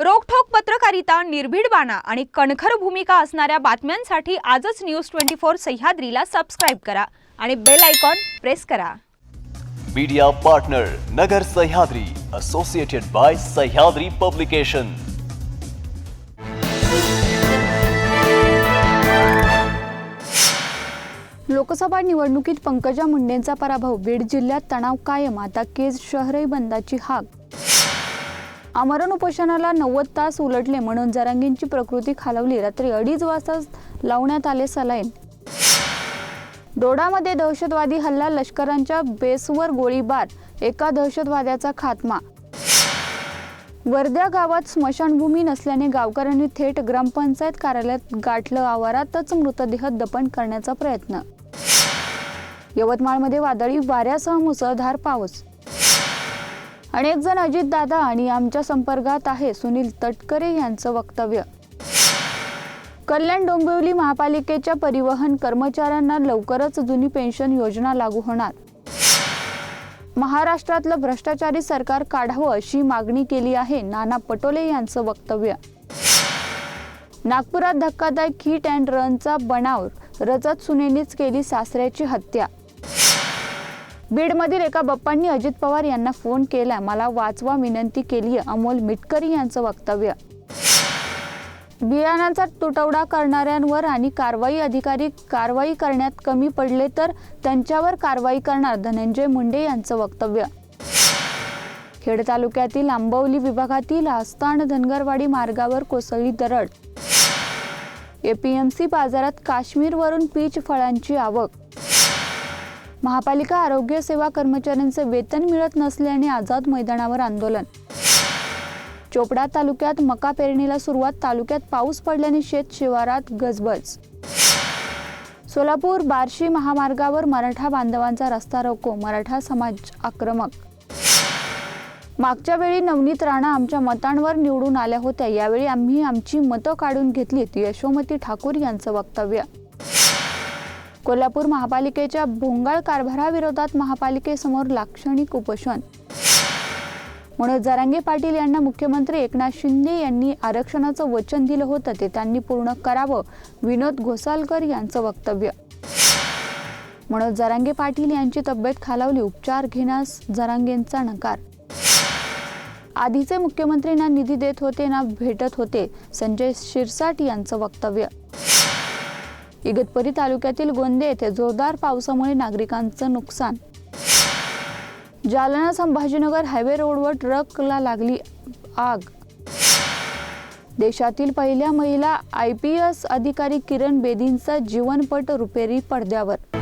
रोखठोक पत्रकारिता निर्भीड बाणा आणि कणखर भूमिका असणाऱ्या बातम्यांसाठी आजच न्यूज ट्वेंटी फोर सह्याद्रीला सबस्क्राईब करा आणि बेल आयकॉन प्रेस करा. Media partner Nagar Sahyadri associated by Sahyadri publication Lok Sabha निवडणुकीत पंकजा मुंडेंचा पराभव बीड जिल्ह्यात तणाव कायम आता केज शहरही बंदाची हाक. आमरण उपोषणाला नव्वद तास उलटले म्हणून जरांगींची प्रकृती खालवली. रात्री अडीच वाजता लावण्यात आले सलाईन. डोडामध्ये दहशतवादी हल्ला लष्करांच्या बेसवर गोळीबार एका दहशतवाद्याचा खात्मा. वर्ध्या गावात स्मशानभूमी नसल्याने गावकऱ्यांनी थेट ग्रामपंचायत कार्यालयात गाठलं आवारातच मृतदेह दफन करण्याचा प्रयत्न. यवतमाळमध्ये वादळी वाऱ्यासह मुसळधार पाऊस. अनेक जण अजितदादा आणि आमच्या संपर्कात आहे सुनील तटकरे यांचं वक्तव्य. कल्याण डोंबिवली महापालिकेच्या परिवहन कर्मचाऱ्यांना लवकरच जुनी पेन्शन योजना लागू होणार. महाराष्ट्रातलं भ्रष्टाचारी सरकार काढावं अशी मागणी केली आहे नाना पटोले यांचं वक्तव्य. नागपुरात धक्कादायक हिट अँड रनचा बनाव रजत सुनेनीच केली सासऱ्याची हत्या. बीडमधील एका बाप्पांनी अजित पवार यांना फोन केला. मला वाचवा विनंती केली अमोल मिटकरी यांचं वक्तव्य. बियाणांचा तुटवडा करणाऱ्यांवर आणि कारवाई अधिकारी कारवाई करण्यात कमी पडले तर त्यांच्यावर कारवाई करणार धनंजय मुंडे यांचं वक्तव्य. खेड तालुक्यातील आंबवली विभागातील आस्थान धनगरवाडी मार्गावर कोसळली दरड. एपीएमसी बाजारात काश्मीरवरून पीच फळांची आवक महापालिका आरोग्य सेवा कर्मचाऱ्यांचे वेतन मिळत नसल्याने आझाद मैदानावर आंदोलन. चोपडा तालुक्यात मका पेरणीला सुरुवात तालुक्यात पाऊस पडल्याने शेत शिवारात गजबज. सोलापूर बार्शी महामार्गावर मराठा बांधवांचा रस्ता रोको मराठा समाज आक्रमक. मागच्या वेळी नवनीत राणा आमच्या मतांवर निवडून आल्या होत्या. यावेळी आम्ही आमची मतं काढून घेतलीत यशोमती ठाकूर यांचं वक्तव्य. कोल्हापूर महापालिकेच्या भोंगाळ कारभाराविरोधात महापालिकेसमोर लाक्षणिक उपोषण. मनोज जारांगे पाटील यांना मुख्यमंत्री एकनाथ शिंदे यांनी आरक्षणाचं वचन दिलं होतं ते त्यांनी पूर्ण करावं विनोद घोसालकर यांचं वक्तव्य. मनोज जारांगे पाटील यांची तब्येत खालावली उपचार घेण्यास जरांगेंचा नकार. आधीचे मुख्यमंत्री ना निधी देत होते ना भेटत होते संजय शिरसाट यांचं वक्तव्य. इगतपुरी तालुक्यातील गोंदे येथे जोरदार पावसामुळे नागरिकांचं नुकसान. जालना संभाजीनगर हायवे रोडवर ट्रकला लागली आग. देशातील पहिल्या महिला आय पी एस अधिकारी किरण बेदींचा जीवनपट रुपेरी पडद्यावर.